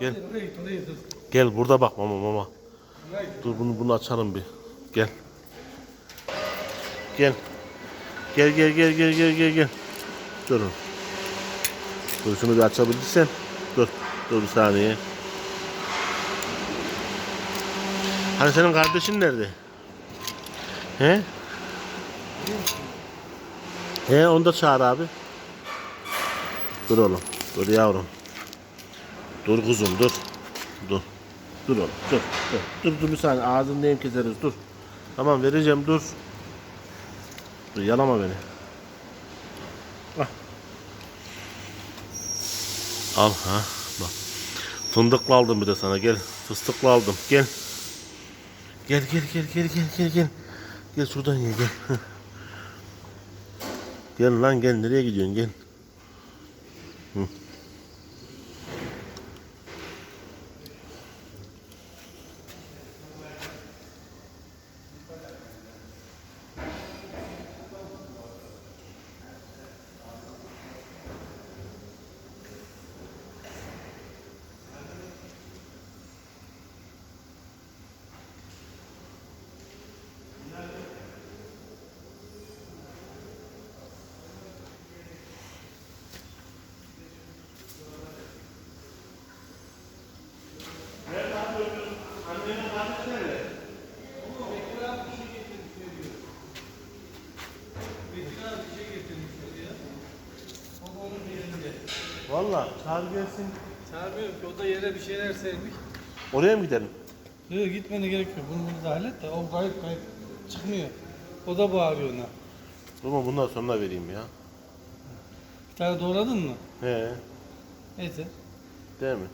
Gel. Gel burada bak mama mama. Dur bunu bunu açalım bir. Gel. Gel. Gel gel gel gel gel gel gel. Durun. Dur şunu bir açabilirsen. Dur. Dur bir saniye. Hani senin kardeşin nerede? He? He onu da çağır abi. Dur oğlum. Dur yavrum. Dur kuzum dur. Dur. Dur oğlum dur. Dur dur, dur bir saniye ağzını neyim keseriz dur. Tamam vereceğim dur. Dur yalama beni. Ah. Al ha bak. Fındıklı aldım bir de sana gel. Fıstıklı aldım gel. Gel gel gel gel gel gel gel. Gel şuradan ye gel. gel lan gel nereye gidiyorsun gel. Valla çağır gelsin. Çağırmıyorum ki o da yere bir şeyler sermiş. Oraya mı gidelim? Yok gitmene gerek yok. Bunu bunu da hallet de o kayıp kayıp çıkmıyor. O da bağırıyor ona. Ama bundan sonra vereyim ya. Bir tane doğradın mı? He, Neyse. değil mi?